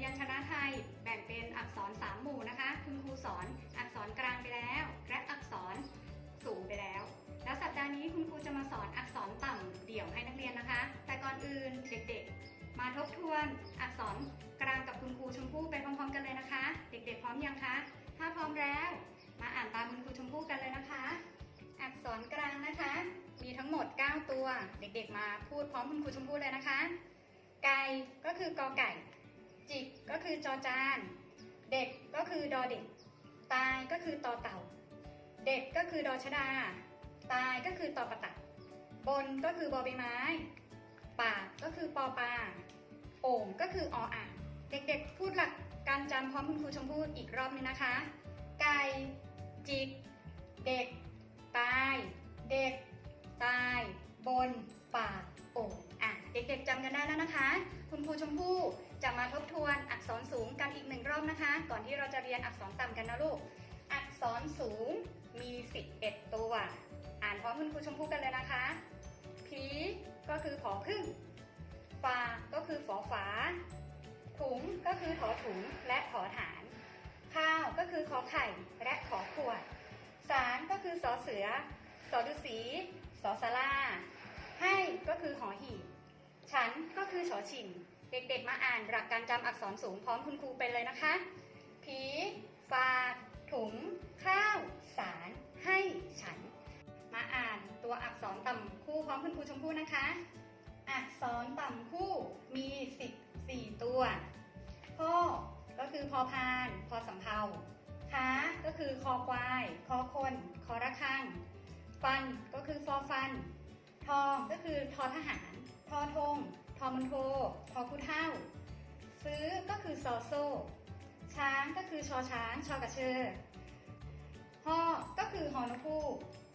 คณะไทยแบ่งเป็นอักษร 3 หมู่นะคะ คุณครูสอนอักษรกลางไปแล้ว และอักษรสูงไปแล้ว แล้วสัปดาห์นี้คุณครูจะมาสอนอักษรต่ำเดี่ยวให้นักเรียนนะคะ แต่ก่อนอื่นเด็กๆ มาทบทวนอักษรกลางกับคุณครูชมพู่ไปพร้อมๆ กันเลยนะคะ เด็กๆ พร้อมยังคะ ถ้าพร้อมแล้ว มาอ่านตามคุณครูชมพู่กันเลยนะคะ อักษรกลางนะคะ มีทั้งหมด 9 ตัว เด็กๆ มาพูดพร้อมคุณครูชมพู่เลยนะคะ ไก่ก็คือกอไก่ คือจอจาน เด็กก็คือดอเด็ก ตายก็คือตอเต่า เด็กก็คือดอชดา ตายก็คือตอประตักบนก็คือบอใบไม้ ปากก็คือปอปลาโอ่งก็คือออ่างเด็กๆ พูดหลักการจำพร้อมคุณครูชมพู่อีกรอบนึงนะคะ ไก่จิก เด็ก ตาย เด็ก ตาย บน ปาก โอ่งอะ เด็กๆจำกันได้แล้วนะคะ คุณครูชมพู่จะมาทบทวน นะคะ ก่อนที่เราจะเรียนอักษรต่ำกันนะลูก อักษรสูงมี 11 ตัว อ่านพร้อมคุณครูชมพู่กันเลยนะคะ ผีก็คือผอพึ่งฟาก็คือฝอฝา ถุงก็คือถอถุงและถอฐาน ข้าวก็คือขอไข่และขอขวด สารก็คือสอเสือ สอดุสี สอสาราให้ก็คือหอหีบ ฉันก็คือชอชิง เด็กๆ มาอ่านหลักการจำอักษรสูงพร้อมคุณครูไปเลยนะคะ ผีฟาถุง ข้าว สาร ให้ฉัน มาอ่านตัวอักษรต่ำคู่พร้อมคุณครูชมพู่นะคะ อักษรต่ำคู่มี14ตัวพ่อก็คือพอพาน พอสำเภาค้าก็คือคอควาย คอคน คอระฆัง ฟันก็คือฟอฟัน ทองก็คือทอทหาร ทอทง ทอมันโททอผู้เท่า ซื้อก็คือซอโซ ช้างก็คือชอช้าง ชอกระเชอฮอก็คือฮอนคู่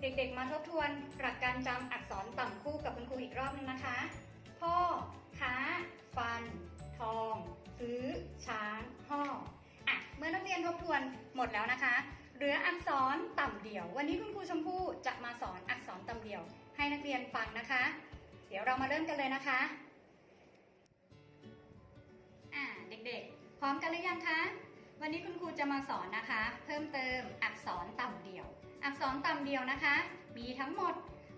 เด็กๆมาทบทวนหลักการจำอักษรต่ำคู่กับคุณครูอีกรอบนึงนะคะ พ่อ ค้า ฟัน ทอง ซื้อ ช้างห่ออะ เมื่อนักเรียนทบทวนหมดแล้วนะคะ เหลืออักษรต่ำเดี่ยว วันนี้คุณครูชมพู่จะมาสอนอักษรต่ำเดี่ยว ให้นักเรียนฟังนะคะ เดี๋ยวเรามาเริ่มกันเลยนะคะ เด็กๆ พร้อมกันหรือยังคะ วันนี้คุณครูจะมาสอนนะคะ เพิ่มเติมอักษรต่ำเดี่ยว อักษรต่ำเดี่ยวนะคะ มีทั้งหมด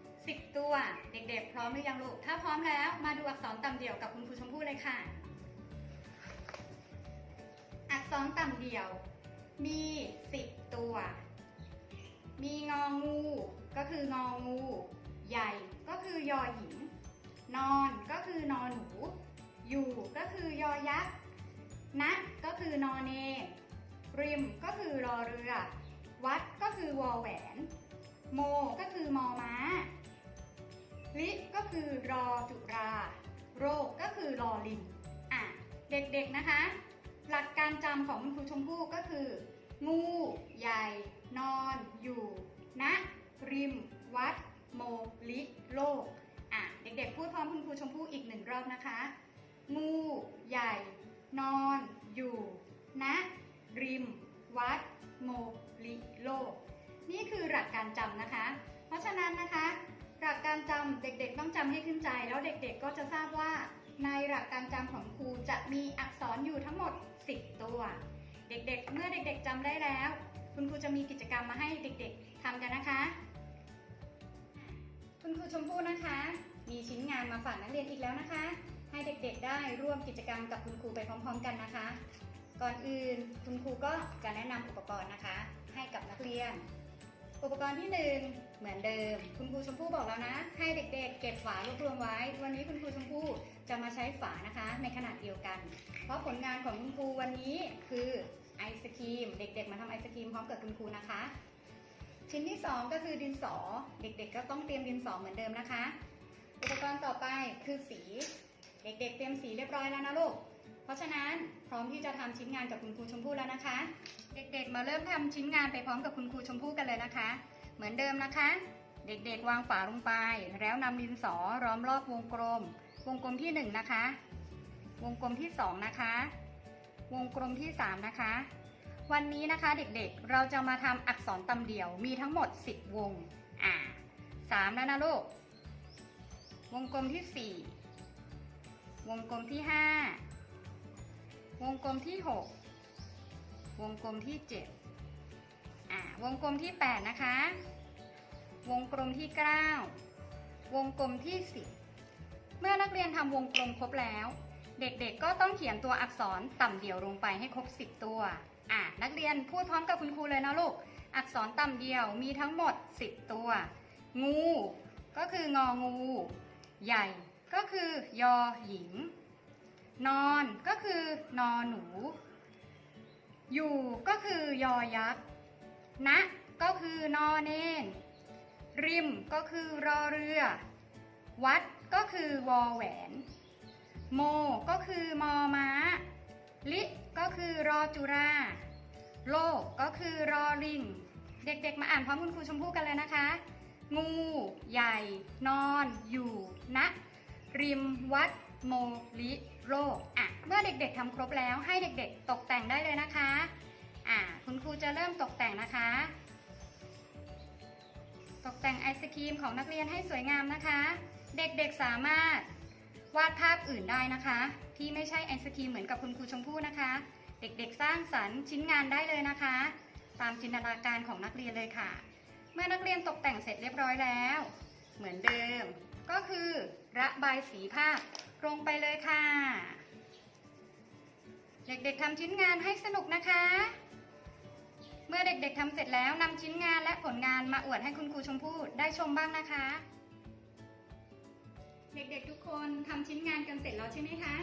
10 ตัว เด็กๆ พร้อมหรือยังลูก ถ้าพร้อมแล้วมาดูอักษรต่ำเดี่ยวกับคุณครูชมพู่เลยค่ะ อักษรต่ำเดี่ยว มี 10 ตัว มีงองู ก็คืององู ใหญ่ก็คือยอหญิง นอนก็คือนอนหนูอยู่ก็คือยอยักษ์ นะก็คือนอเน ริมก็คือรอเรือ วัดก็คือวอแหวน โมก็คือมอม้า ลิก็คือรอจุรา โรคก็คือรอลิงอะเด็กๆนะคะ หลักการจำของคุณครูชมพู่ก็คือ งู ใหญ่ นอน อยู่ณริม วัด โม ลิ โลกอะเด็กๆพูดพร้อมคุณครูชมพู่อีกหนึ่งรอบนะคะ งู ใหญ่ นอนอยู่ณริม วัด โมลิโลก นี่คือหลักการจำนะคะ เพราะฉะนั้นนะคะ หลักการจำเด็กๆต้องจำให้ขึ้นใจ แล้วเด็กๆก็จะทราบว่า ในหลักการจำของครูจะมีอักษรอยู่ทั้งหมด 10 ตัว เด็กๆ เมื่อเด็กๆจำได้แล้ว คุณครูจะมีกิจกรรมมาให้เด็กๆทำกันนะคะ คุณครูชมพู่นะคะ มีชิ้นงานมาฝากนักเรียนอีกแล้วนะคะ ให้เด็กๆได้ร่วมกิจกรรมกับคุณครูไปพร้อม ๆ กันนะคะ ก่อนอื่นคุณครูก็จะแนะนำอุปกรณ์นะคะ ให้กับนักเรียน อุปกรณ์ที่หนึ่งเหมือนเดิม คุณครูชมพู่บอกแล้วนะ ให้เด็กๆ เก็บฝารวบรวมไว้ วันนี้คุณครูชมพู่จะมาใช้ฝานะคะ ในขนาดเดียวกัน เพราะผลงานของคุณครูวันนี้คือไอศครีม เด็ก ๆ มาทำไอศครีมพร้อมกับคุณครูนะคะ ชิ้นที่สองก็คือดินสอ เด็ก ๆ ก็ต้องเตรียมดินสอเหมือนเดิมนะคะ อุปกรณ์ต่อไปคือสี เด็กๆ เตรียมสีเรียบร้อยแล้วนะลูก เพราะฉะนั้นพร้อมที่จะทำชิ้นงานกับคุณครูชมพู่แล้วนะคะ เด็กๆ มาเริ่มทำชิ้นงานไปพร้อมกับคุณครูชมพู่กันเลยนะคะ เหมือนเดิมนะคะ เด็กๆ วางฝาลงไป แล้วนำดินสอล้อมรอบวงกลม วงกลมที่หนึ่งนะคะ วงกลมที่สองนะคะ วงกลมที่สามนะคะ วันนี้นะคะเด็กๆ เราจะมาทำอักษรตำเดี่ยว มีทั้งหมด 10 วง อ่าสามแล้วนะลูก วงกลมที่สี่ วงกลมที่ห้าวงกลมที่6วงกลมที่7อ่าวงกลมที่8นะคะ วงกลมที่9วงกลมที่10เมื่อนักเรียนทำวงกลมครบแล้ว เด็กๆก็ต้องเขียนตัวอักษรต่ำเดี่ยวลงไปให้ครบ10ตัวอะนักเรียนพูดพร้อมกับคุณครูเลยนะลูก อักษรต่ำเดียวมีทั้งหมด 10 ตัว งู ก็คืององู ใหญ่ ก็คือยอหญิง นอนก็คือนอหนู อยู่ก็คือยอยักษ์ณก็คือนอเนนริมก็คือรอเรือ วัดก็คือวอแหวน โมก็คือมอม้า ลิก็คือรอจุราโลกก็คือรอลิง เด็กๆ มาอ่านพร้อมคุณครูชมพู่กันเลยนะคะ งู ใหญ่ นอน อยู่ณ ริมวัดโมลิโลกอะเมื่อเด็กๆทำครบแล้วให้เด็กๆตกแต่งได้เลยนะคะอะคุณครูจะเริ่มตกแต่งนะคะ ตกแต่งไอศครีมของนักเรียนให้สวยงามนะคะ เด็กๆสามารถวาดภาพอื่นได้นะคะ ที่ไม่ใช่ไอศครีมเหมือนกับคุณครูชมพู่นะคะ เด็กๆสร้างสรรค์ชิ้นงานได้เลยนะคะ ตามจินตนาการของนักเรียนเลยค่ะ เมื่อนักเรียนตกแต่งเสร็จเรียบร้อยแล้ว เหมือนเดิม ก็คือ ระบายสีภาพลงไปเลยค่ะ เด็กๆทำชิ้นงานให้สนุกนะคะ เมื่อเด็กๆทำเสร็จแล้วนำชิ้นงานและผลงานมาอวดให้คุณครูชมพู่ได้ชมบ้างนะคะ เด็กๆทุกคนทำชิ้นงานกันเสร็จแล้วใช่ไหมคะ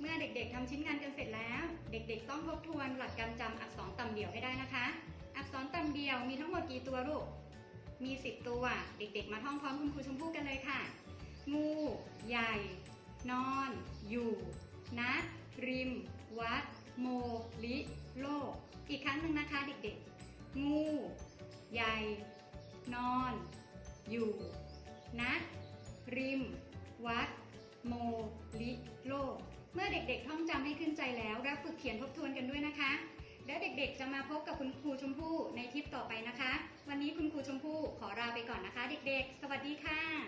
เมื่อเด็กๆทำชิ้นงานกันเสร็จแล้ว เด็กๆ ต้องทบทวนหลักการจำอักษรต่ำเดี่ยวให้ได้นะคะ อักษรต่ำเดี่ยวมีทั้งหมดกี่ตัวลูกมี 10 ตัว เด็กๆ มาท่องพร้อมคุณครูชมพู่กันเลยค่ะ งู ใหญ่ นอน อยู่นะริม วัด โม ลิ โลก อีกครั้งหนึ่งนะคะเด็กๆ งู ใหญ่ นอน อยู่นะริม วัด โม ลิ โลก เมื่อเด็กๆ ท่องจำให้ขึ้นใจแล้วรับฝึกเขียนทบทวนกันด้วยนะคะ แล้วเด็กๆ จะมาพบกับคุณครูชมพู่ในคลิปต่อไปนะคะ วันนี้คุณครูชมพู่ขอลาไปก่อนนะคะ เด็กๆ สวัสดีค่ะ